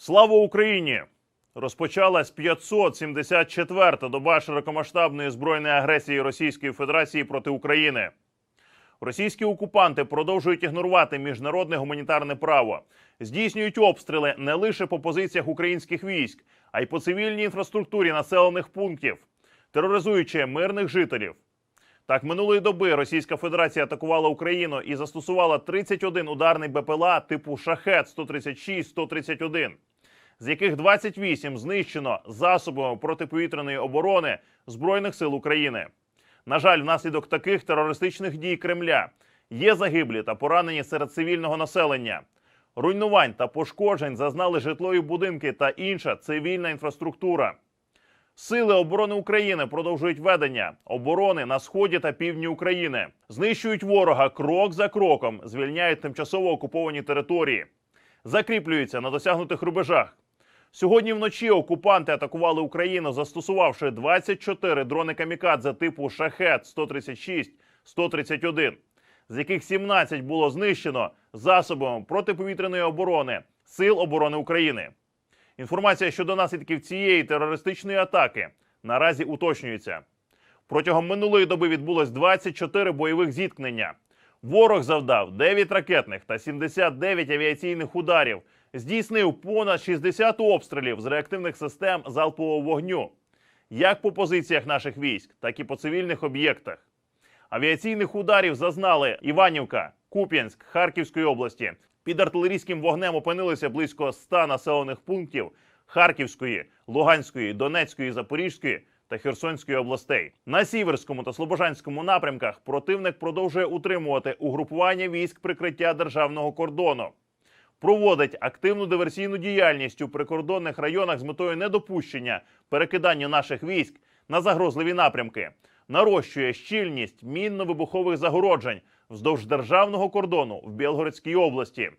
Слава Україні! Розпочалась 574-та доба широкомасштабної збройної агресії Російської Федерації проти України. Російські окупанти продовжують ігнорувати міжнародне гуманітарне право, здійснюють обстріли не лише по позиціях українських військ, а й по цивільній інфраструктурі населених пунктів, тероризуючи мирних жителів. Так, минулої доби Російська Федерація атакувала Україну і застосувала 31 ударний БПЛА типу Шахет 136 131 з яких 28 знищено засобами протиповітряної оборони Збройних сил України. На жаль, внаслідок таких терористичних дій Кремля є загиблі та поранені серед цивільного населення. Руйнувань та пошкоджень зазнали житлові будинки та інша цивільна інфраструктура. Сили оборони України продовжують ведення оборони на сході та півдні України, знищують ворога крок за кроком, звільняють тимчасово окуповані території, закріплюються на досягнутих рубежах. Сьогодні вночі окупанти атакували Україну, застосувавши 24 дрони камікадзе типу Шахет 136 131 з яких 17 було знищено засобами протиповітряної оборони Сил оборони України. Інформація щодо наслідків цієї терористичної атаки наразі уточнюється. Протягом минулої доби відбулось 24 бойових зіткнення. Ворог завдав 9 ракетних та 79 авіаційних ударів, здійснив понад 60 обстрілів з реактивних систем залпового вогню, як по позиціях наших військ, так і по цивільних об'єктах. Авіаційних ударів зазнали Іванівка, Куп'янськ, Харківської області. Під артилерійським вогнем опинилися близько 100 населених пунктів Харківської, Луганської, Донецької, Запорізької та Херсонської областей. На сіверському та слобожанському напрямках противник продовжує утримувати угрупування військ прикриття державного кордону. Проводить активну диверсійну діяльність у прикордонних районах з метою недопущення перекидання наших військ на загрозливі напрямки, нарощує щільність мінно-вибухових загороджень вздовж державного кордону в Білгородській області.